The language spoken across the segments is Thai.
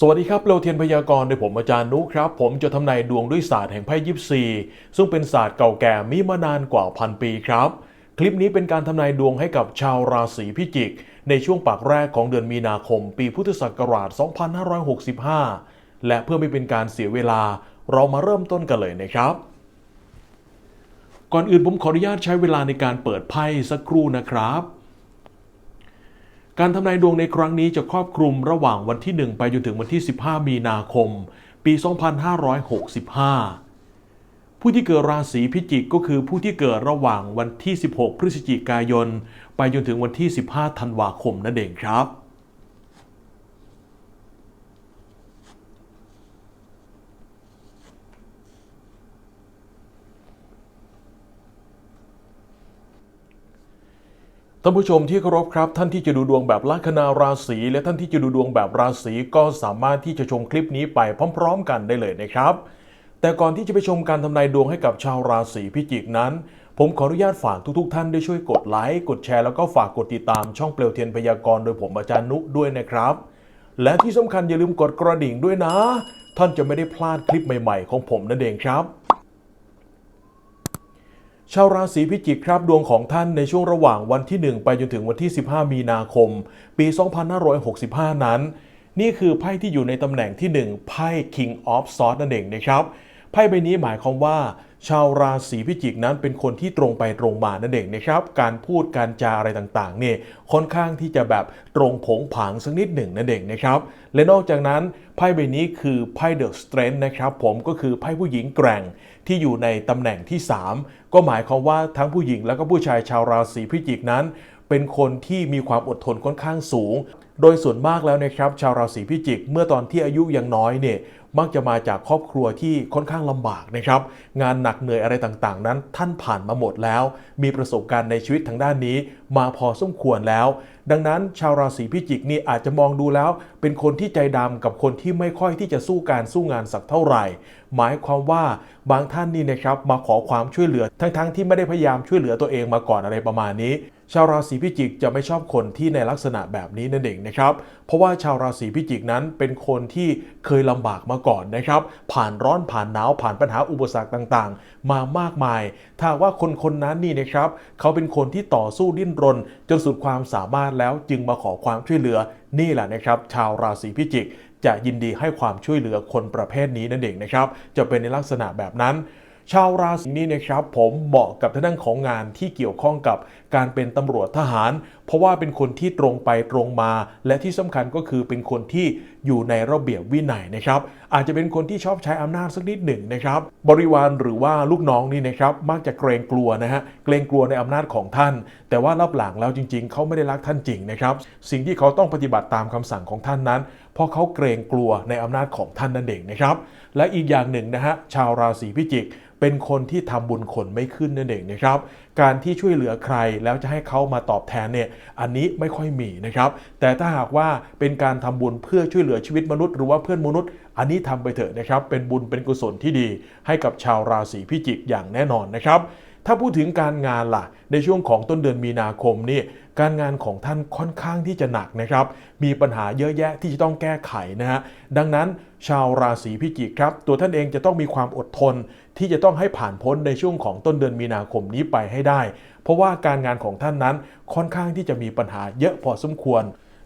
สวัสดีครับเราเทียนพยากรณ์โดยผมอาจารย์นุครับ ผมจะทำนายดวงด้วยศาสตร์แห่งไพ่ยิปซี ซึ่งเป็นศาสตร์เก่าแก่มีมานานกว่าพันปีครับ คลิปนี้เป็นการทำนายดวงให้กับชาวราศีพิจิก ในช่วงปากแรกของเดือนมีนาคม ปีพุทธศักราช 2565 และเพื่อไม่เป็นการเสียเวลา เรามาเริ่มต้นกันเลยนะครับ ก่อนอื่นผมขออนุญาตใช้เวลาในการเปิดไพ่สักครู่นะครับ การทำนายดวงในครั้งนี้จะครอบคลุมระหว่างวันที่ 1 ไปจนถึงวันที่ 15 มีนาคม ปี 2565 ผู้ที่เกิดราศีพิจิกก็คือผู้ที่เกิดระหว่างวันที่ 16 พฤศจิกายน ไปจนถึงวันที่ 15 ธันวาคมนั่นเองครับ ท่านผู้ชมที่เคารพครับ ท่านที่จะดูดวงแบบลัคนาราศีและท่านที่จะดูดวงแบบราศีก็สามารถที่จะชมคลิปนี้ไปพร้อม ๆ กันได้เลยนะครับ แต่ก่อนที่จะไปชมการทำนายดวงให้กับชาวราศีพิจิกนั้น ผมขออนุญาตฝากทุก ๆ ท่านได้ช่วยกดไลค์กดแชร์แล้วก็ฝากกดติดตามช่องเปลวเทียนพยากรณ์โดยผมอาจารย์นุด้วยนะครับ และที่สำคัญอย่าลืมกดกระดิ่งด้วยนะ ท่านจะไม่ได้พลาดคลิปใหม่ ๆ ของผมนั่นเองครับ ชาวราศีพิจิกครับดวงของท่านในช่วงระหว่างวันที่ 1 ไปจนถึงวันที่ 15 มีนาคม ปี 2565 นั้น นี่คือไพ่ที่อยู่ในตำแหน่งที่ 1 ไพ่ King of Swords นั่นเองนะครับ ไพ่ใบนี้หมายความว่า ชาวราศีพิจิกนั้นเป็นคนที่ตรงไปตรงมานั่นเองนะครับ การพูดการจาอะไรต่างๆเนี่ยค่อนข้างที่จะแบบตรงผงผางสักนิดหนึ่งนั่นเองนะครับ และนอกจากนั้นไพ่ใบนี้คือไพ่ The Strength นะครับผมก็คือไพ่ผู้หญิงแกร่งที่อยู่ในตำแหน่งที่ 3 ก็หมายความว่าทั้งผู้หญิงและก็ผู้ชายชาวราศีพิจิกนั้น เป็นคนที่มีความอดทนค่อนข้างสูง โดยส่วนมากแล้วนะครับชาวราศีพิจิก เมื่อตอนที่อายุยังน้อยเนี่ยมักจะมาจากครอบครัวที่ค่อนข้างลำบากนะครับ งานหนักเหนื่อยอะไรต่างๆ นั้น ท่านผ่านมาหมดแล้ว มีประสบการณ์ในชีวิตทางด้านนี้ มาพอสมควรแล้ว ดังนั้นชาวราศีพิจิกนี่อาจจะมองดูแล้ว เป็นคนที่ใจดำกับคนที่ไม่ค่อยที่จะสู้การสู้งานสักเท่าไหร่ หมายความว่าบางท่านนี่นะครับมาขอความช่วยเหลือทั้งๆที่ไม่ได้พยายามช่วยเหลือตัวเองมาก่อนอะไรประมาณนี้ ชาวราศีพิจิกจะไม่ชอบคนที่ในลักษณะแบบนี้นั่นเองนะครับ เพราะว่าชาวราศีพิจิกนั้นเป็นคนที่เคยลำบากมาก่อนนะครับ ผ่านร้อนผ่านหนาวผ่านปัญหาอุปสรรคต่างๆ มามากมาย ถ้าว่าคนคนนั้นนี่นะครับเขาเป็นคนที่ต่อสู้ดิ้นรน จนสุดความสามารถแล้วจึงมาขอความช่วยเหลือนี่แหละนะครับ ชาวราศีพิจิก จะยินดีให้ความช่วยเหลือคนประเภทนี้นั่นเองนะครับ จะเป็นในลักษณะแบบนั้น ชาวราศีนี้นะครับผมเหมาะกับทางด้านของงานที่เกี่ยวข้องกับการเป็นตำรวจทหาร เพราะว่าเป็นคนที่ตรงไปตรงมา และที่สำคัญก็คือเป็นคนที่อยู่ในระเบียบวินัยนะครับอาจจะเป็นคนที่ชอบใช้อำนาจสักนิดหนึ่งนะครับ บริวารหรือว่าลูกน้องนี่นะครับมักจะเกรงกลัวนะฮะเกรงกลัวในอำนาจของท่าน แต่ว่ารับหลังแล้วจริง ๆ เขาไม่ได้รักท่านจริงนะครับ สิ่งที่เขาต้องปฏิบัติตามคำสั่งของท่านนั้น เพราะเขาเกรงกลัวในอำนาจของท่านนั่นเองนะครับ และอีกอย่างหนึ่งนะฮะชาวราศีพิจิกเป็นคนที่ทำบุญคนไม่ขึ้นนั่นเองนะครับ การที่ช่วยเหลือใครแล้วจะให้เขามาตอบแทนเนี่ยอันนี้ไม่ค่อยมีนะครับ แต่ถ้าหากว่าเป็นการทำบุญเพื่อช่วยเหลือชีวิตมนุษย์หรือว่าเพื่อนมนุษย์ อันนี้ทำไปเถอะนะครับ เป็นบุญเป็นกุศลที่ดี ให้กับชาวราศีพิจิกอย่างแน่นอนนะครับ ถ้าพูดถึงการงานล่ะ ในช่วงของต้นเดือนมีนาคมนี่ การงานของท่านค่อนข้างที่จะหนักนะครับ มีปัญหาเยอะแยะที่จะต้องแก้ไขนะฮะ ดังนั้นชาวราศีพิจิกครับ ตัวท่านเองจะต้องมีความอดทน ที่จะต้องให้ผ่านพ้นในช่วงของต้นเดือนมีนาคมนี้ไปให้ได้ เพราะว่าการงานของท่านนั้นค่อนข้างที่จะมีปัญหาเยอะพอสมควร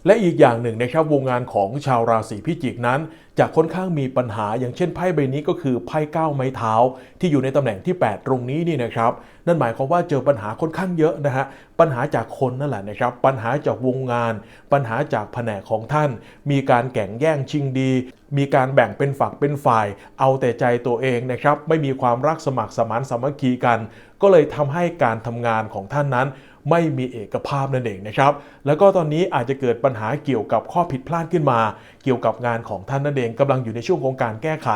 และอีกอย่างหนึ่งนะครับวงงานของชาวราศีพิจิกนั้น จะค่อนข้างมีปัญหาอย่างเช่นไพ่ใบนี้ก็คือไพ่เก้าไม้เท้า ที่อยู่ในตำแหน่งที่ 8 ตรงนี้นี่นะครับนั่นหมายความว่าเจอปัญหาค่อนข้างเยอะนะฮะปัญหาจากคนนั่นแหละนะครับ ปัญหาจากวงงาน ปัญหาจากแผนกของท่าน มีการแข่งแย่งชิงดี มีการแบ่งเป็นฝักเป็นฝ่าย เอาแต่ใจตัวเองนะครับไม่มีความรักสมัครสมานสามัคคีกัน ก็เลยทำให้การทำงานของท่านนั้น ไม่มีเอกภาพนั่นเองนะครับ แล้วก็ตอนนี้อาจจะเกิดปัญหาเกี่ยวกับข้อผิดพลาดขึ้นมา เกี่ยวกับงานของท่านนั่นเองกำลังอยู่ในช่วงของการแก้ไข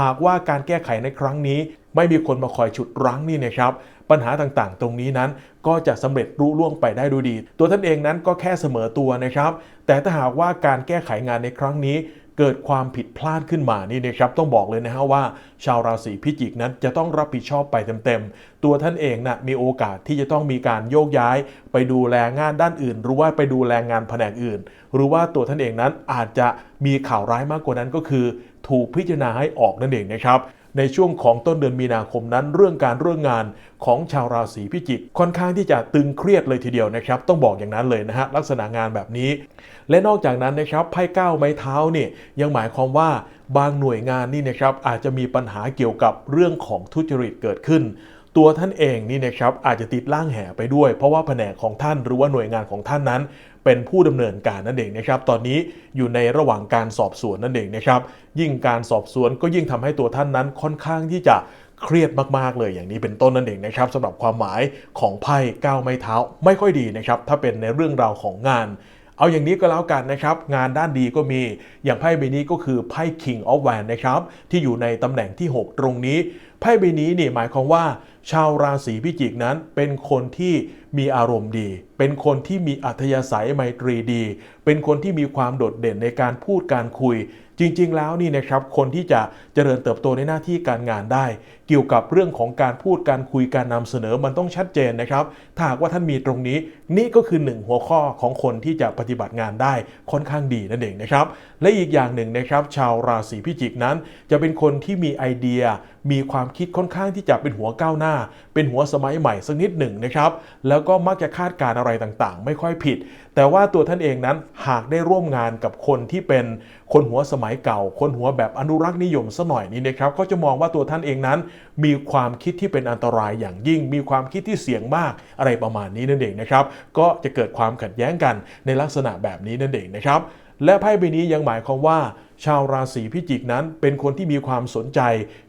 หากว่าการแก้ไขในครั้งนี้ ไม่มีคนมาคอยฉุดรั้งนี่นะครับปัญหาต่างๆ ตรงนี้นั้นก็จะสำเร็จรุ่ล่วงไปได้ดูดี ตัวท่านเองนั้นก็แค่เสมอตัวนะครับ แต่ถ้าหากว่าการแก้ไขงานในครั้งนี้ เกิดความผิดพลาดขึ้นมานี่นะครับต้องบอกเลยนะฮะว่า ชาวราศีพิจิกนั้นจะต้องรับผิดชอบไปเต็มๆ ตัวท่านเองนะมีโอกาสที่จะต้องมีการโยกย้าย ไปดูแลงานด้านอื่น หรือว่าไปดูแลงานแผนกอื่น หรือว่าตัวท่านเองนั้นอาจจะมีข่าวร้ายมากกว่านั้นก็คือ ถูกพิจารณาให้ออกนั่นเองนะครับ ในช่วงของต้นเดือนมีนาคมนั้น เรื่องการเรื่องงานของชาวราศีพิจิกค่อนข้างที่จะตึงเครียดเลยทีเดียวนะครับ ต้องบอกอย่างนั้นเลยนะฮะลักษณะงานแบบนี้ และนอกจากนั้นนะครับไพ่ก้าไม้เท้าเนี่ยยังหมายความว่าบางหน่วยงานนี่นะครับอาจจะมีปัญหาเกี่ยวกับเรื่องของทุจริตเกิดขึ้น ตัวท่านเองนี่นะครับอาจจะติดล่างแห่ไปด้วย เพราะว่าแผนกของท่านหรือว่าหน่วยงานของท่านนั้น เป็นผู้ดำเนินการนั่นเองนะครับ ตอนนี้อยู่ในระหว่างการสอบสวนนั่นเองนะครับ ยิ่งการสอบสวนก็ยิ่งทำให้ตัวท่านนั้นค่อนข้างที่จะเครียดมากๆเลยอย่างนี้เป็นต้นนั่นเองนะครับสำหรับความหมายของไพ่ก้าวไม้เท้าไม่ค่อยดีนะครับ ถ้าเป็นในเรื่องราวของงาน เอาอย่างนี้ก็แล้วกันนะครับ งานด้านดีก็มี อย่างไพ่ใบนี้ก็คือไพ่ King of w a n นะครับ ที่อยู่ในตำแหน่งที่ 6 ตรงนี้ ไพ่ใบนี้เนี่ยหมายความว่า ชาวราศีพิจิกนั้นเป็นคนที่มีอารมณ์ดี เป็นคนที่มีอัธยาศัยไมตรีดี เป็นคนที่มีความโดดเด่นในการพูดการคุย จริง ๆ แล้วนี่นะครับคนที่จะเจริญเติบโตในหน้าที่การงานได้ เกี่ยวกับเรื่องของการพูดการคุยการนำเสนอมันต้องชัดเจนนะครับ ถ้าหากว่าท่านมีตรงนี้ นี่ก็คือหนึ่งหัวข้อของคนที่จะปฏิบัติงานได้ค่อนข้างดีนั่นเองนะครับ และอีกอย่างหนึ่งนะครับ ชาวราศีพิจิกนั้น จะเป็นคนที่มีไอเดียมีความคิดค่อนข้างที่จะเป็นหัวก้าวหน้า เป็นหัวสมัยใหม่สักนิดหนึ่งนะครับแล้วก็มักจะคาดการณ์อะไรต่างๆ ไม่ค่อยผิด แต่ว่าตัวท่านเองนั้นหากได้ร่วมงานกับคนที่เป็นคนหัวสมัยเก่า คนหัวแบบอนุรักษ์นิยมซะหน่อยนี้นะครับก็จะมองว่าตัวท่านเองนั้น มีความคิดที่เป็นอันตรายอย่างยิ่ง มีความคิดที่เสี่ยงมากอะไรประมาณนี้นั่นเองนะครับก็จะเกิดความขัดแย้งกันในลักษณะแบบนี้นั่นเองนะครับ และไพ่ใบนี้ยังหมายความว่า ชาวราศีพิจิกนั้น เป็นคนที่มีความสนใจ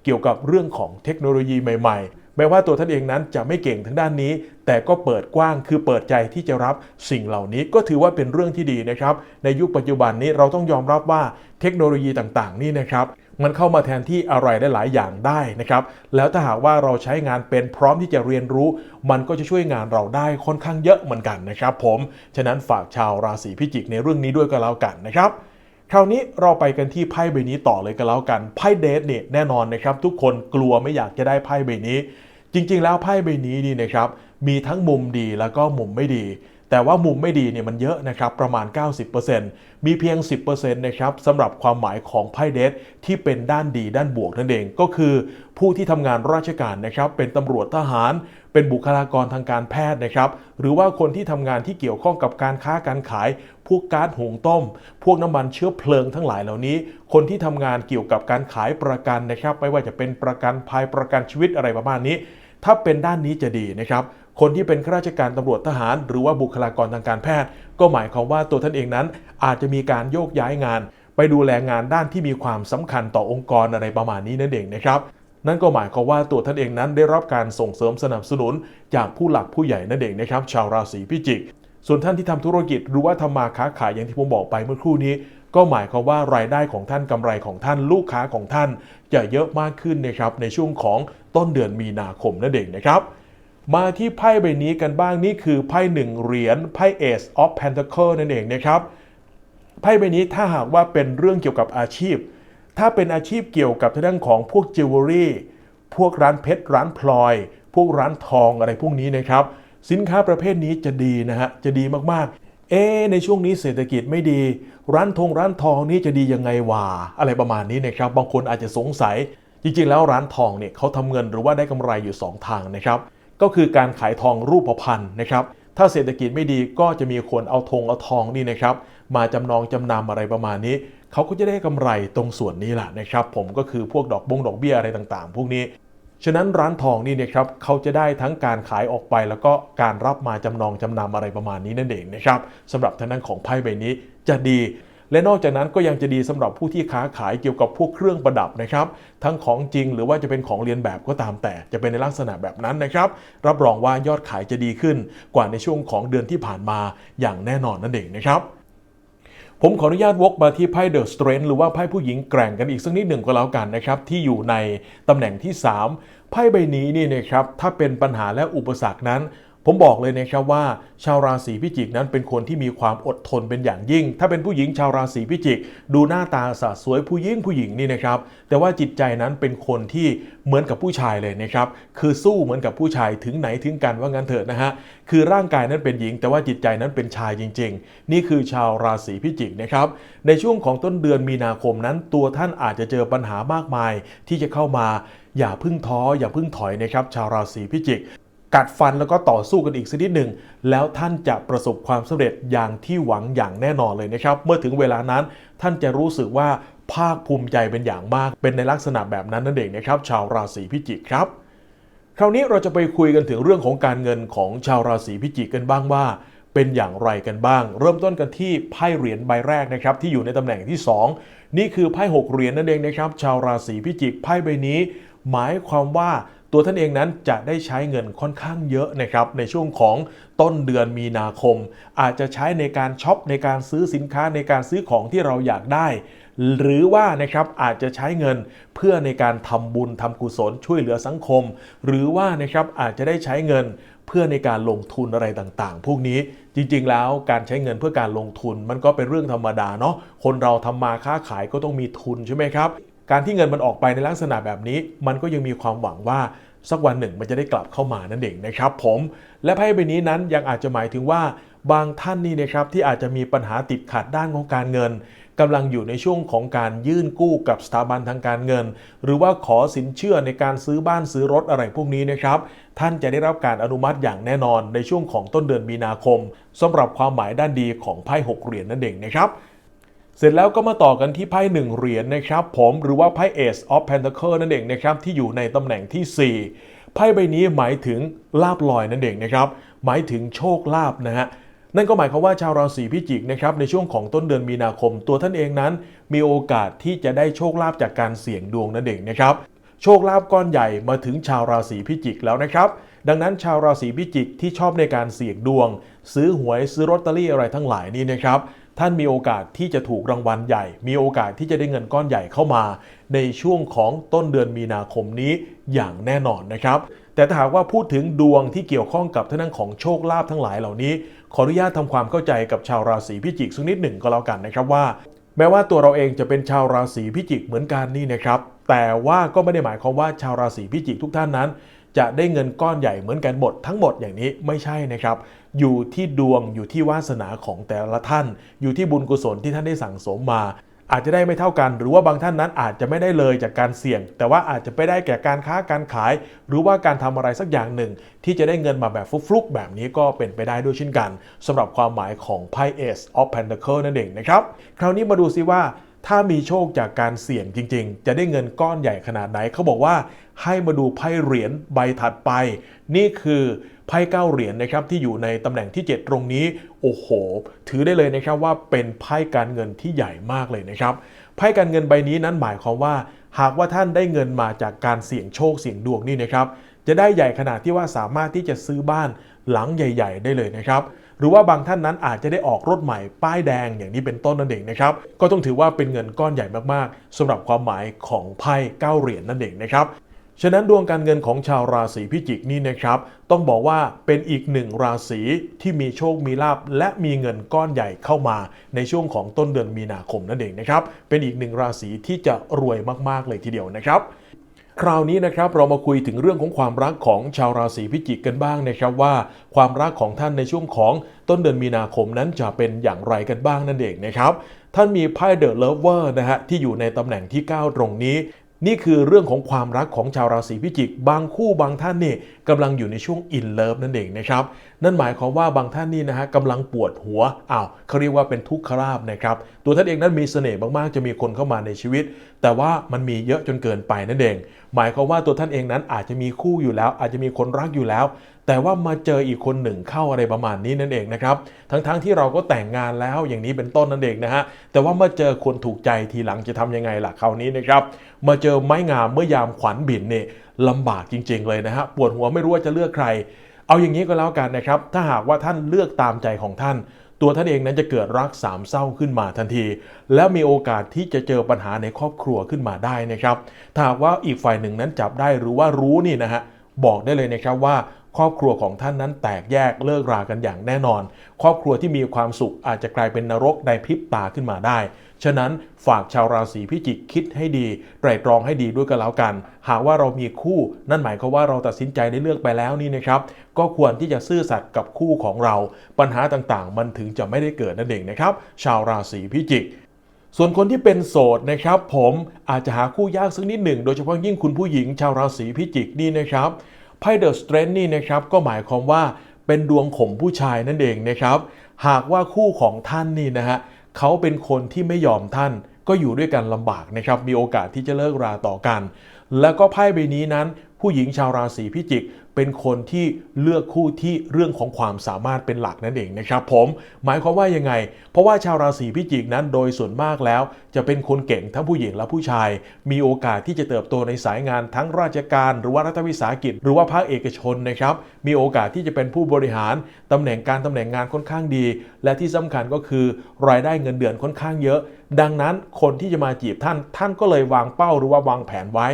เกี่ยวกับเรื่องของเทคโนโลยีใหม่ ๆ แม้ว่าตัวท่านเองนั้นจะไม่เก่งทางด้านนี้ แต่ก็เปิดกว้างคือเปิดใจที่จะรับสิ่งเหล่านี้ก็ถือว่าเป็นเรื่องที่ดีนะครับ ในยุคปัจจุบันนี้เราต้องยอมรับว่าเทคโนโลยีต่างๆ นี่นะครับ มันเข้ามาแทนที่อะไรได้หลายอย่างได้นะครับ แล้วถ้าหากว่าเราใช้งานเป็นพร้อมที่จะเรียนรู้ มันก็จะช่วยงานเราได้ค่อนข้างเยอะเหมือนกันนะครับ ผม ฉะนั้นฝากชาวราศีพิจิกในเรื่องนี้ด้วยก็แล้วกันนะครับคราวนี้เราไปกันที่ไพ่ใบนี้ต่อเลยก็แล้วกันไพ่เดทเนี่ยแน่นอนนะครับ ทุกคนกลัวไม่อยากจะได้ไพ่ใบนี้ จริง ๆ แล้วไพ่ใบนี้นี่นะครับมีทั้งมุมดีแล้วก็มุมไม่ดี แต่ว่ามุมไม่ดีเนี่ยมันเยอะนะครับประมาณ 90%มีเพียง 10%นะครับสำหรับความหมายของไพ่เดทที่เป็นด้านดีด้านบวกนั่นเองก็คือ ผู้ที่ทำงานราชการนะครับเป็นตำรวจทหาร เป็นบุคลากรทางการแพทย์นะครับหรือว่าคนที่ทำงานที่เกี่ยวข้องกับการค้าการขาย พวกก๊าซหุงต้ม พวกน้ำมันเชื้อเพลิงทั้งหลายเหล่านี้ คนที่ทำงานเกี่ยวกับการขายประกันนะครับไม่ว่าจะเป็นประกันภัยประกันชีวิตอะไรประมาณนี้ ถ้าเป็นด้านนี้จะดีนะครับ คนที่เป็นข้าราชการตำรวจทหาร หรือว่าบุคลากรทางการแพทย์ ก็หมายความว่าตัวท่านเองนั้น อาจจะมีการโยกย้ายงาน ไปดูแลงานด้านที่มีความสำคัญต่อองค์กรอะไรประมาณนี้นั่นเองนะครับนั่นก็หมายความว่าตัวท่านเองนั้นได้รับการส่งเสริมสนับสนุน จากผู้หลักผู้ใหญ่นั่นเองนะครับ ชาวราศีพิจิก ส่วนท่านที่ทำธุรกิจหรือว่าทำมาค้าขายอย่างที่ผมบอกไปเมื่อครู่นี้ ก็หมายความว่ารายได้ของท่านกำไรของท่านลูกค้าของท่าน จะเยอะมากขึ้นนะครับในช่วงของต้นเดือนมีนาคมนั่นเองนะครับ มาที่ไพ่ใบนี้กันบ้างนี่คือไพ่หนึ่งเหรียญไพ่ Ace of Pentacle นั่นเองนะครับไพ่ใบนี้ถ้าหากว่าเป็นเรื่องเกี่ยวกับอาชีพ ถ้าเป็นอาชีพเกี่ยวกับทางด้านของพวกจิวเวลรี่พวกร้านเพชรร้านพลอย พวกร้านทองอะไรพวกนี้นะครับ สินค้าประเภทนี้จะดีนะฮะจะดีมากๆ เอ๊ในช่วงนี้เศรษฐกิจไม่ดี ร้านทงร้านทองนี่จะดียังไงวะอะไรประมาณนี้นะครับ บางคนอาจจะสงสัย จริงๆ แล้วร้านทองเนี่ยเขาทำเงินหรือว่าได้กำไรอยู่ 2 ทางนะครับ ก็คือการขายทองรูปพรรณนะครับ ถ้าเศรษฐกิจไม่ดีก็จะมีคนเอาทงเอาทองนี่นะครับ มาจำนองจำนำอะไรประมาณนี้ เขาก็จะได้กำไรตรงส่วนนี้แหละนะครับ ผมก็คือพวกดอกบงดอกเบี้ยอะไรต่างๆ พวกนี้ ฉะนั้นร้านทองนี่นะครับเขาจะได้ทั้งการขายออกไป แล้วก็การรับมาจำนองจำนำอะไรประมาณนี้นั่นเองนะครับสำหรับทางด้านของไพ่ใบนี้จะดี และนอกจากนั้นก็ยังจะดีสำหรับผู้ที่ค้าขายเกี่ยวกับพวกเครื่องประดับนะครับ ทั้งของจริงหรือว่าจะเป็นของเรียนแบบก็ตามแต่จะเป็นในลักษณะแบบนั้นนะครับ รับรองว่ายอดขายจะดีขึ้นกว่าในช่วงของเดือนที่ผ่านมาอย่างแน่นอนนั่นเองนะครับผมขออนุญาตวกมาที่ไพ่เดอะสเตรนหรือว่าไพ่ผู้หญิงแกร่งกันอีกสักนิดหนึ่งก็แล้วกันนะครับ ที่อยู่ในตำแหน่งที่ 3 ไพ่ใบนี้นี่นะครับถ้าเป็นปัญหาและอุปสรรคนั้น ผมบอกเลยนะครับว่า ชาวราศีพิจิกนั้นเป็นคนที่มีความอดทนเป็นอย่างยิ่ง ถ้าเป็นผู้หญิงชาวราศีพิจิก ดูหน้าตาสะสวยผู้หญิงผู้หญิงนี่นะครับ แต่ว่าจิตใจนั้นเป็นคนที่เหมือนกับผู้ชายเลยนะครับ คือสู้เหมือนกับผู้ชายถึงไหนถึงกันว่างั้นเถิดนะฮะ คือร่างกายนั้นเป็นหญิง แต่ว่าจิตใจนั้นเป็นชายจริง ๆ นี่คือชาวราศีพิจิกนะครับ ในช่วงของต้นเดือนมีนาคมนั้น ตัวท่านอาจจะเจอปัญหามากมายที่จะเข้ามา อย่าพึ่งท้ออย่าพึ่งถอยนะครับ ชาวราศีพิจิก กัดฟันแล้วก็ต่อสู้กันอีกสักนิดหนึ่งแล้วท่านจะประสบความสำเร็จอย่างที่หวังอย่างแน่นอนเลยนะครับ เมื่อถึงเวลานั้นท่านจะรู้สึกว่าภาคภูมิใจเป็นอย่างมาก เป็นในลักษณะแบบนั้นนั่นเองนะครับ ชาวราศีพิจิกครับ คราวนี้เราจะไปคุยกันถึงเรื่องของการเงินของชาวราศีพิจิกกันบ้างว่า เป็นอย่างไรกันบ้าง เริ่มต้นกันที่ไพ่เหรียญใบแรกนะครับที่อยู่ในตำแหน่งที่ 2 นี่คือไพ่หกเหรียญนั่นเองนะครับ ชาวราศีพิจิกไพ่ใบนี้ หมายความว่า ตัวท่านเองนั้นจะได้ใช้เงินค่อนข้างเยอะนะครับในช่วงของต้นเดือนมีนาคม อาจจะใช้ในการช็อปในการซื้อสินค้าในการซื้อของที่เราอยากได้ หรือว่านะครับอาจจะใช้เงินเพื่อในการทำบุญทำกุศลช่วยเหลือสังคม หรือว่านะครับอาจจะได้ใช้เงินเพื่อในการลงทุนอะไรต่างๆ พวกนี้จริงๆ แล้วการใช้เงินเพื่อการลงทุนมันก็เป็นเรื่องธรรมดาเนาะคนเราทำมาค้าขายก็ต้องมีทุนใช่ไหมครับ การที่เงินมันออกไปในลักษณะแบบนี้ มันก็ยังมีความหวังว่าสักวันหนึ่งมันจะได้กลับเข้ามานั่นเองนะครับผมและไพ่ใบนี้นั้นยังอาจจะหมายถึงว่าบางท่านนี่นะครับที่อาจจะมีปัญหาติดขัดด้านของการเงินกำลังอยู่ในช่วงของการยื่นกู้กับสถาบันทางการเงิน หรือว่าขอสินเชื่อในการซื้อบ้านซื้อรถอะไรพวกนี้นะครับท่านจะได้รับการอนุมัติอย่างแน่นอนในช่วงของต้นเดือนมีนาคมสำหรับความหมายด้านดีของไพ่หกเหรียญนั่นเองนะครับ เสร็จแล้วก็มาต่อกันที่ไพ่หนึ่งเหรียญนะครับผมหรือว่าไพ่ Ace of Pentacle นั่นเองนะครับที่อยู่ในตำแหน่งที่ 4 ไพ่ใบนี้หมายถึงลาบลอยนั่นเองนะครับหมายถึงโชคลาภนะฮะนั่นก็หมายความว่าชาวราศีพิจิกนะครับในช่วงของต้นเดือนมีนาคม ตัวท่านเองนั้น มีโอกาสที่จะได้โชคลาภจากการเสี่ยงดวงนั่นเองนะครับโชคลาภก้อนใหญ่มาถึงชาวราศีพิจิกแล้วนะครับ ดังนั้นชาวราศีพิจิกที่ชอบในการเสี่ยงดวง ซื้อหวยซื้อลอตเตอรี่อะไรทั้งหลายนี่นะครับ ท่านมีโอกาสที่จะถูกรางวัลใหญ่ มีโอกาสที่จะได้เงินก้อนใหญ่เข้ามา ในช่วงของต้นเดือนมีนาคมนี้อย่างแน่นอนนะครับ แต่ถ้าหากว่าพูดถึงดวงที่เกี่ยวข้องกับท่านของโชคลาภทั้งหลายเหล่านี้ ขออนุญาตทำความเข้าใจกับชาวราศีพิจิกสักนิดหนึ่งก็แล้วกันนะครับว่า แม้ว่าตัวเราเองจะเป็นชาวราศีพิจิกเหมือนกันนี่นะครับ แต่ว่าก็ไม่ได้หมายความว่าชาวราศีพิจิกทุกท่านนั้นจะได้เงินก้อนใหญ่เหมือนกันหมดทั้งหมดอย่างนี้ไม่ใช่นะครับ อยู่ที่ดวงอยู่ที่วาสนาของแต่ละท่าน อยู่ที่บุญกุศลที่ท่านได้สั่งสมมา อาจจะได้ไม่เท่ากัน หรือว่าบางท่านนั้นอาจจะไม่ได้เลยจากการเสี่ยง แต่ว่าอาจจะไปได้แก่การค้าการขาย หรือว่าการทำอะไรสักอย่างหนึ่ง ที่จะได้เงินมาแบบฟลุกๆแบบนี้ก็เป็นไปได้ด้วยเช่นกันสำหรับความหมายของไพ่ Ace of Pentacle นั่นเองนะครับคราวนี้มาดูซิว่าถ้ามีโชคจากการเสี่ยงจริง ๆ จะได้เงินก้อนใหญ่ขนาดไหนเขาบอกว่า ให้มาดูไพ่เหรียญใบถัดไป นี่คือไพ่เก้าเหรียญนะครับที่อยู่ในตำแหน่งที่ 7 ตรงนี้ โอ้โห ถือได้เลยนะครับว่าเป็นไพ่การเงินที่ใหญ่มากเลยนะครับไพ่การเงินใบนี้นั้นหมายความว่า หากว่าท่านได้เงินมาจากการเสี่ยงโชคเสี่ยงดวงนี่นะครับจะได้ใหญ่ขนาดที่ว่าสามารถที่จะซื้อบ้านหลังใหญ่ ๆ ได้เลยนะครับหรือว่าบางท่านนั้นอาจจะได้ออกรถใหม่ป้ายแดงอย่างนี้เป็นต้นนั่นเองนะครับก็ต้องถือว่าเป็นเงินก้อนใหญ่มากๆสำหรับความหมายของไพ่เก้าเหรียญนั่นเองนะครับ ฉะนั้นดวงการเงินของชาวราศีพิจิกนี่นะครับ ต้องบอกว่าเป็นอีกหนึ่งราศีที่มีโชคมีลาภและมีเงินก้อนใหญ่เข้ามาในช่วงของต้นเดือนมีนาคมนั่นเองนะครับ เป็นอีกหนึ่งราศีที่จะรวยมากๆเลยทีเดียวนะครับคราวนี้นะครับเรามาคุยถึงเรื่องของความรักของชาวราศีพิจิกกันบ้างนะครับว่า ความรักของท่านในช่วงของต้นเดือนมีนาคมนั้นจะเป็นอย่างไรกันบ้างนั่นเองนะครับ ท่านมีไพ่เดอะเลเวอร์นะฮะที่อยู่ในตำแหน่งที่ 9 ตรงนี้ นี่คือเรื่องของความรักของชาวราศีพิจิก บางคู่บางท่านนี่กำลังอยู่ในช่วงอินเลิฟนั่นเองนะครับ นั่นหมายความว่าบางท่านนี่นะฮะกำลังปวดหัวอ้าวเขาเรียกว่าเป็นทุกขลาบนะครับ ตัวท่านเองนั้นมีเสน่ห์มากๆ จะมีคนเข้ามาในชีวิต แต่ว่ามันมีเยอะจนเกินไปนั่นเอง หมายความว่าตัวท่านเองนั้นอาจจะมีคู่อยู่แล้ว อาจจะมีคนรักอยู่แล้ว แต่ว่ามาเจออีกคนหนึ่งเข้าอะไรประมาณนี้นั่นเองนะครับ ทั้งๆทที่เราก็แต่งงานแล้วอย่างนี้เป็นต้นนั่นเองนะฮะแต่ว่ามาเจอคนถูกใจทีหลังจะทำยังไงล่ะคราวนี้นะครับมาเจอไม้งามเมื่อยามขวัญบินเนี่ยลำบากจริง ๆ เลยนะฮะปวดหัวไม่รู้ว่าจะเลือกใคร เอาอย่างนี้ก็แล้วกันนะครับ ถ้าหากว่าท่านเลือกตามใจของท่าน ตัวท่านเองนั้นจะเกิดรักสามเศร้าขึ้นมาทันที และมีโอกาสที่จะเจอปัญหาในครอบครัวขึ้นมาได้นะครับถ้าว่าอีกฝ่ายหนึ่งนั้นจับได้หรือว่ารู้นี่นะฮะบอกได้เลยนะครับว่าครอบครัวของท่านนั้นแตกแยกเลิกรากันอย่างแน่นอน ครอบครัวที่มีความสุขอาจจะกลายเป็นนรกในพริบตาขึ้นมาได้ ฉะนั้นฝากชาวราศีพิจิกคิดให้ดีไตรตรองให้ดีด้วยกันแล้วกัน หากว่าเรามีคู่ นั่นหมายความว่าเราตัดสินใจได้เลือกไปแล้วนี่นะครับก็ควรที่จะซื่อสัตย์กับคู่ของเรา ปัญหาต่างๆ มันถึงจะไม่ได้เกิดนั่นเองนะครับ ชาวราศีพิจิกส่วนคนที่เป็นโสดนะครับผมอาจจะหาคู่ยากสักนิดหนึ่ง โดยเฉพาะยิ่งคุณผู้หญิงชาวราศีพิจิกนี่นะครับไพ่เดอะสเตรนนี่นะครับก็หมายความว่าเป็นดวงข่มผู้ชายนั่นเองนะครับ หากว่าคู่ของท่านนี่นะฮะ เขาเป็นคนที่ไม่ยอมท่านก็อยู่ด้วยกันลำบากนะครับมีโอกาสที่จะเลิกราต่อกัน แล้วก็ไพ่ใบนี้นั้น ผู้หญิงชาวราศีพิจิก เป็นคนที่เลือกคู่ที่เรื่องของความสามารถเป็นหลักนั่นเองนะครับผมหมายความว่ายังไง เพราะว่าชาวราศีพิจิกนั้นโดยส่วนมากแล้ว จะเป็นคนเก่งทั้งผู้หญิงและผู้ชาย มีโอกาสที่จะเติบโตในสายงานทั้งราชการ หรือว่ารัฐวิสาหกิจ หรือว่าภาคเอกชนนะครับมีโอกาสที่จะเป็นผู้บริหารตำแหน่งการตำแหน่งงานค่อนข้างดี และที่สำคัญก็คือ รายได้เงินเดือนค่อนข้างเยอะ ดังนั้นคนที่จะมาจีบท่านท่านก็เลยวางเป้าหรือว่าวางแผนไว้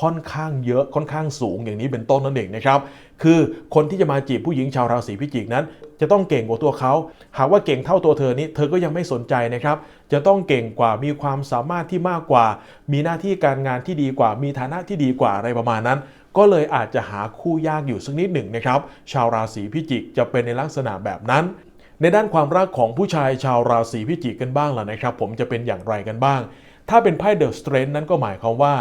ค่อนข้างเยอะค่อนข้างสูงอย่างนี้เป็นต้นนั่นเองนะครับ คือคนที่จะมาจีบผู้หญิงชาวราศีพิจิกนั้น จะต้องเก่งกว่าตัวเขา หากว่าเก่งเท่าตัวเธอนี้เธอก็ยังไม่สนใจนะครับ จะต้องเก่งกว่ามีความสามารถที่มากกว่า มีหน้าที่การงานที่ดีกว่า มีฐานะที่ดีกว่าอะไรประมาณนั้น ก็เลยอาจจะหาคู่ยากอยู่สักนิดหนึ่งนะครับ ชาวราศีพิจิกจะเป็นในลักษณะแบบนั้นในด้านความรักของผู้ชายชาวราศีพิจิกกันบ้างล่ะนะครับ ผมจะเป็นอย่างไรกันบ้าง ถ้าเป็นไพ่เดอะสเตรนนั้นก็หมายความว่า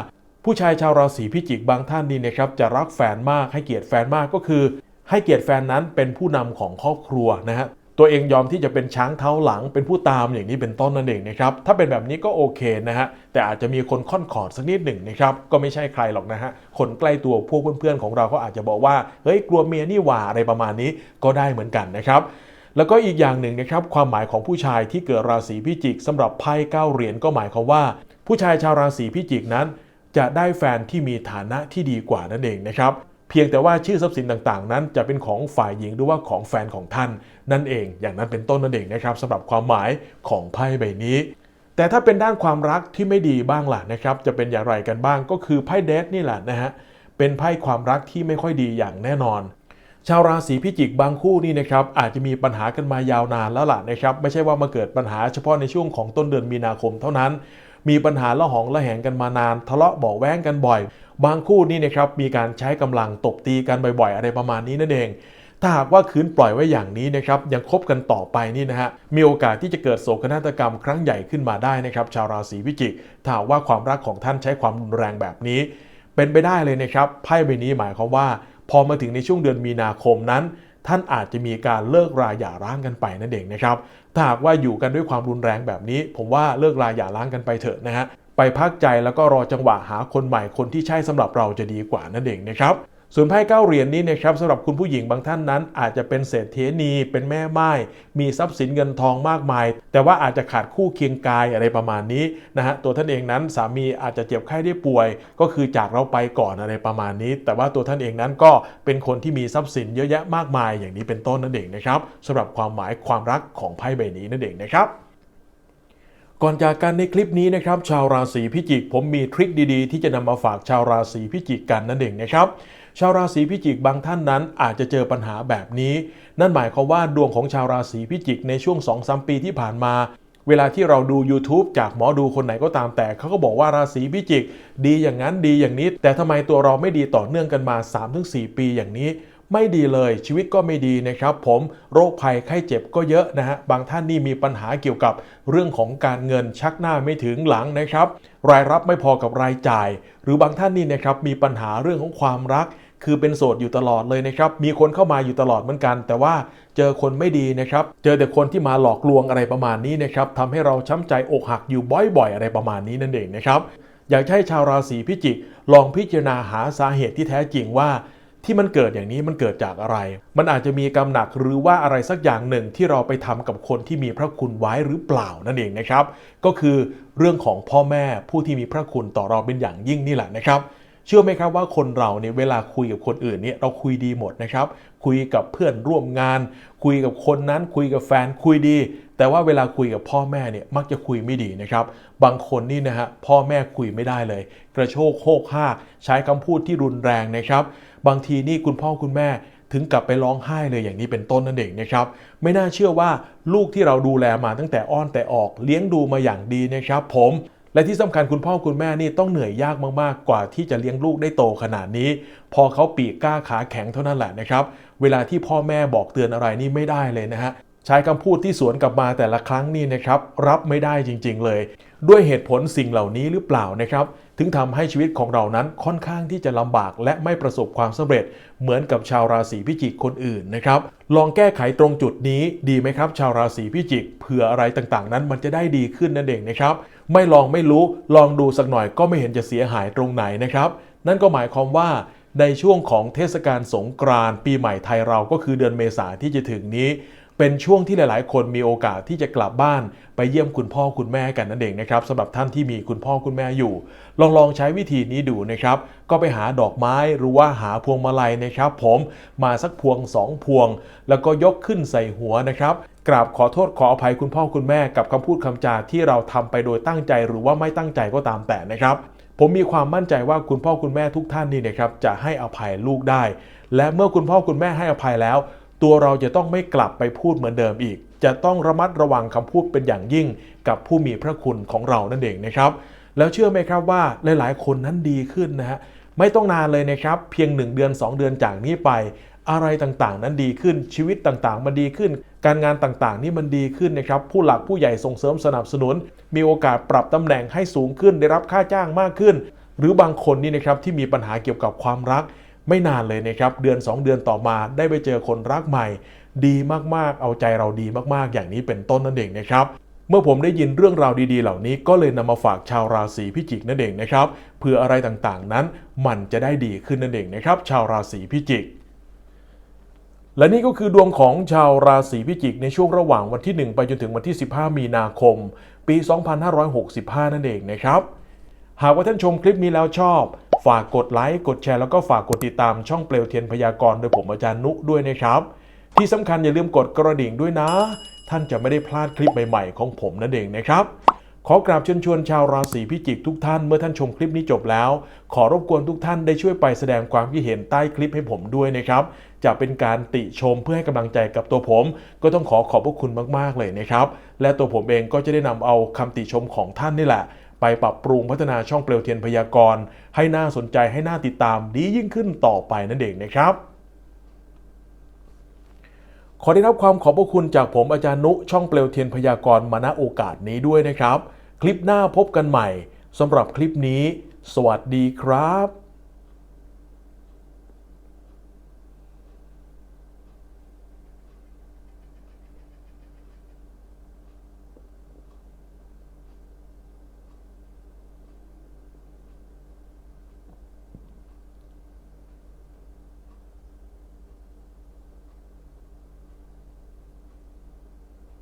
ผู้ชายชาวราศีพิจิกบางท่านนี่นะครับจะรักแฟนมากให้เกียรติแฟนมากก็คือ ให้เกียรติแฟนนั้นเป็นผู้นำของครอบครัวนะฮะตัวเองยอมที่จะเป็นช้างเท้าหลังเป็นผู้ตามอย่างนี้เป็นต้นนั่นเองนะครับถ้าเป็นแบบนี้ก็โอเคนะฮะแต่อาจจะมีคนค่อนขอดสักนิดหนึ่งนะครับก็ไม่ใช่ใครหรอกนะฮะคนใกล้ตัวพวกเพื่อนๆของเราก็อาจจะบอกว่าเฮ้ยกลัวเมียนี่หว่าอะไรประมาณนี้ก็ได้เหมือนกันนะครับแล้วก็อีกอย่างหนึ่งนะครับความหมายของผู้ชายที่เกิดราศีพิจิกสำหรับไพ่เก้าเหรียญก็หมายความว่า ผู้ชายชาวราศีพิจิกนั้น จะได้แฟนที่มีฐานะที่ดีกว่านั่นเองนะครับเพียงแต่ว่าชื่อทรัพย์สินต่างๆ นั้น จะเป็นของฝ่ายหญิงหรือว่าของแฟนของท่านนั่นเอง อย่างนั้นเป็นต้นนั่นเองนะครับสำหรับความหมายของไพ่ใบนี้ แต่ถ้าเป็นด้านความรักที่ไม่ดีบ้างล่ะนะครับ จะเป็นอย่างไรกันบ้างก็คือไพ่เดทนี่แหละนะฮะเป็นไพ่ความรักที่ไม่ค่อยดีอย่างแน่นอน ชาวราศีพิจิกบางคู่นี่นะครับอาจจะมีปัญหากันมายาวนานแล้วล่ะนะครับไม่ใช่ว่ามาเกิดปัญหาเฉพาะในช่วงของต้นเดือนมีนาคมเท่านั้น มีปัญหาละหองละแหงกันมานาน ทะเลาะเบาแว้งกันบ่อย บางคู่นี่นะครับมีการใช้กำลังตบตีกันบ่อยๆ อะไรประมาณนี้นั่นเอง ถ้าหากว่าคืนปล่อยไว้อย่างนี้นะครับยังคบกันต่อไปนี่นะฮะมีโอกาสที่จะเกิดโศกนาฏกรรมครั้งใหญ่ขึ้นมาได้นะครับชาวราศีพิจิกถ้าหากว่าความรักของท่านใช้ความรุนแรงแบบนี้ เป็นไปได้เลยนะครับไพ่ใบนี้หมายความว่า พอมาถึงในช่วงเดือนมีนาคมนั้น ท่านอาจจะมีการเลิกราหย่าร้างกันไปนั่นเองนะครับถ้าหากว่าอยู่กันด้วยความรุนแรงแบบนี้ ผมว่าเลิกราหย่าร้างกันไปเถอะนะฮะไปพักใจแล้วก็รอจังหวะหาคนใหม่คนที่ใช่สำหรับเราจะดีกว่านั่นเองนะครับ ส่วนไพ่เก้าเหรียญนี้นะครับสำหรับคุณผู้หญิงบางท่านนั้น อาจจะเป็นเศรษฐีนีเป็นแม่ไม้มีทรัพย์สินเงินทองมากมาย แต่ว่าอาจจะขาดคู่เคียงกายอะไรประมาณนี้นะฮะตัวท่านเองนั้นสามีอาจจะเจ็บไข้ได้ป่วย ก็คือจากเราไปก่อนอะไรประมาณนี้ แต่ว่าตัวท่านเองนั้นก็เป็นคนที่มีทรัพย์สินเยอะแยะมากมาย อย่างนี้เป็นต้นนั่นเองนะครับสำหรับความหมายความรักของไพ่ใบนี้นั่นเองนะครับก่อนจากกันในคลิปนี้นะครับชาวราศีพิจิกผมมีทริคดีๆ ที่จะนำมาฝากชาวราศีพิจิกกันนั่นเองนะครับ ชาวราศีพิจิกบางท่านนั้นอาจจะเจอปัญหาแบบนี้ นั่นหมายความว่าดวงของชาวราศีพิจิกในช่วง2-3ปีที่ผ่านมา เวลาที่เราดู YouTube จากหมอดูคนไหนก็ตามแต่เขาก็บอกว่าราศีพิจิก ดีอย่างนั้นดีอย่างนี้ แต่ทำไมตัวเราไม่ดีต่อเนื่องกันมา 3-4 ปีอย่างนี้ไม่ดีเลยชีวิตก็ไม่ดีนะครับ ผมโรคภัยไข้เจ็บก็เยอะนะฮะบางท่านนี่มีปัญหาเกี่ยวกับเรื่องของการเงินชักหน้าไม่ถึงหลังนะครับ รายรับไม่พอกับรายจ่าย หรือบางท่านนี่นะครับมีปัญหาเรื่องของความรัก คือเป็นโสดอยู่ตลอดเลยนะครับ มีคนเข้ามาอยู่ตลอดเหมือนกัน แต่ว่าเจอคนไม่ดีนะครับ เจอแต่คนที่มาหลอกลวงอะไรประมาณนี้นะครับทำให้เราช้ำใจอกหักอยู่บ่อยๆ อะไรประมาณนี้นั่นเองนะครับ อยากให้ชาวราศีพิจิกลองพิจารณาหาสาเหตุที่แท้จริงว่าที่มันเกิดอย่างนี้มันเกิดจากอะไร มันอาจจะมีกรรมหนักหรือว่าอะไรสักอย่างหนึ่งที่เราไปทำกับคนที่มีพระคุณไว้หรือเปล่านั่นเองนะครับ ก็คือเรื่องของพ่อแม่ผู้ที่มีพระคุณต่อเราเป็นอย่างยิ่งนี่แหละนะครับ เชื่อไหมครับว่าคนเราเนี่ยเวลาคุยกับคนอื่นเนี่ยเราคุยดีหมดนะครับ คุยกับเพื่อนร่วมงาน คุยกับคนนั้นคุยกับแฟนคุยดี แต่ว่าเวลาคุยกับพ่อแม่เนี่ยมักจะคุยไม่ดีนะครับ บางคนนี่นะฮะพ่อแม่คุยไม่ได้เลย กระโชกโคกห้ากใช้คำพูดที่รุนแรงนะครับ บางทีนี่คุณพ่อคุณแม่ถึงกลับไปร้องไห้เลยอย่างนี้เป็นต้นนั่นเองนะครับ ไม่น่าเชื่อว่าลูกที่เราดูแลมาตั้งแต่อ้อนแต่ออกเลี้ยงดูมาอย่างดีนะครับ ผม และที่สำคัญคุณพ่อคุณแม่นี่ต้องเหนื่อยยากมากๆ กว่าที่จะเลี้ยงลูกได้โตขนาดนี้ พอเขาปีกกล้าขาแข็งเท่านั้นแหละนะครับ เวลาที่พ่อแม่บอกเตือนอะไรนี่ไม่ได้เลยนะฮะ ใช้คำพูดที่สวนกลับมาแต่ละครั้งนี่นะครับรับไม่ได้จริง ๆ เลย ด้วยเหตุผลสิ่งเหล่านี้หรือเปล่านะครับ ถึงทำให้ชีวิตของเรานั้นค่อนข้างที่จะลำบาก และไม่ประสบความสำเร็จ เหมือนกับชาวราศีพิจิกคนอื่นนะครับลองแก้ไขตรงจุดนี้ดีไหมครับ ชาวราศีพิจิกเผื่ออะไรต่างๆ นั้นมันจะได้ดีขึ้นนั่นเองนะครับไม่ลองไม่รู้ลองดูสักหน่อยก็ไม่เห็นจะเสียหายตรงไหนนะครับนั่นก็หมายความว่าในช่วงของเทศกาลสงกรานต์ปีใหม่ไทยเราก็คือเดือนเมษาที่จะถึงนี้ เป็นช่วงที่หลาย ๆ คนมีโอกาสที่จะกลับบ้านไปเยี่ยมคุณพ่อคุณแม่กันนั่นเองนะครับสำหรับท่านที่มีคุณพ่อคุณแม่อยู่ ลองลองใช้วิธีนี้ดูนะครับ ก็ไปหาดอกไม้หรือว่าหาพวงมาลัยนะครับ ผมมาสักพวงสองพวง แล้วก็ยกขึ้นใส่หัวนะครับกราบขอโทษขออภัยคุณพ่อคุณแม่กับคำพูดคำจาที่เราทำไปโดยตั้งใจหรือว่าไม่ตั้งใจก็ตามแต่นะครับ ผมมีความมั่นใจว่าคุณพ่อคุณแม่ทุกท่านนี่นะครับจะให้อภัยลูกได้ และเมื่อคุณพ่อคุณแม่ให้อภัยแล้ว ตัวเราจะต้องไม่กลับไปพูดเหมือนเดิมอีก จะต้องระมัดระวังคำพูดเป็นอย่างยิ่งกับผู้มีพระคุณของเรานั่นเองนะครับ แล้วเชื่อไหมครับว่าหลาย ๆ คนนั้นดีขึ้นนะฮะไม่ต้องนานเลยนะครับ เพียง 1 เดือน 2 เดือนจากนี้ไป อะไรต่างๆ นั้นดีขึ้นชีวิตต่างๆ มันดีขึ้น การงานต่างๆ นี่มันดีขึ้นนะครับ ผู้หลักผู้ใหญ่ส่งเสริมสนับสนุน มีโอกาสปรับตำแหน่งให้สูงขึ้นได้รับค่าจ้างมากขึ้น หรือบางคนนี่นะครับที่มีปัญหาเกี่ยวกับความรัก ไม่นานเลยนะครับ เดือน 2 เดือนต่อมาได้ไปเจอคนรักใหม่ ดีมากๆ เอาใจเราดีมากๆ อย่างนี้เป็นต้นนั่นเองนะครับเมื่อผมได้ยินเรื่องราวดีๆ เหล่านี้ก็เลยนำมาฝากชาวราศีพิจิกนั่นเองนะครับเพื่ออะไรต่างๆนั้นมันจะได้ดีขึ้นนั่นเองนะครับ ชาวราศีพิจิก และนี่ก็คือดวงของชาวราศีพิจิกในช่วงระหว่างวันที่ 1 ไปจนถึงวันที่ 15 มีนาคม ปี 2565 นั่นเองนะครับ หากว่าท่านชมคลิปนี้แล้วชอบ ฝากกดไลค์กดแชร์แล้วก็ฝากกดติดตามช่องเปลวเทียนพยากรณ์โดยผมอาจารย์นุด้วยนะครับ ที่สำคัญอย่าลืมกดกระดิ่งด้วยนะ ท่านจะไม่ได้พลาดคลิปใหม่ๆ ของผมนั่นเองนะครับขอกราบเชิญชวนชาวราศีพิจิกทุกท่านเมื่อท่านชมคลิปนี้จบแล้ว ขอรบกวนทุกท่านได้ช่วยไปแสดงความคิดเห็นใต้คลิปให้ผมด้วยนะครับ จะเป็นการติชมเพื่อให้กำลังใจกับตัวผม ก็ต้องขอขอบพระคุณมากๆเลยนะครับ และตัวผมเองก็จะได้นำเอาคำติชมของท่านนี่แหละ ไปปรับปรุงพัฒนาช่องเปลวเทียนพยากรณ์ ให้น่าสนใจให้น่าติดตามดียิ่งขึ้นต่อไปนั่นเองนะครับ ขอได้รับความขอบพระคุณจากผมอาจารย์นุช่องเปลวเทียนพยากรณ์มาณโอกาสนี้ด้วยนะครับ คลิปหน้าพบกันใหม่สำหรับคลิปนี้ สวัสดีครับ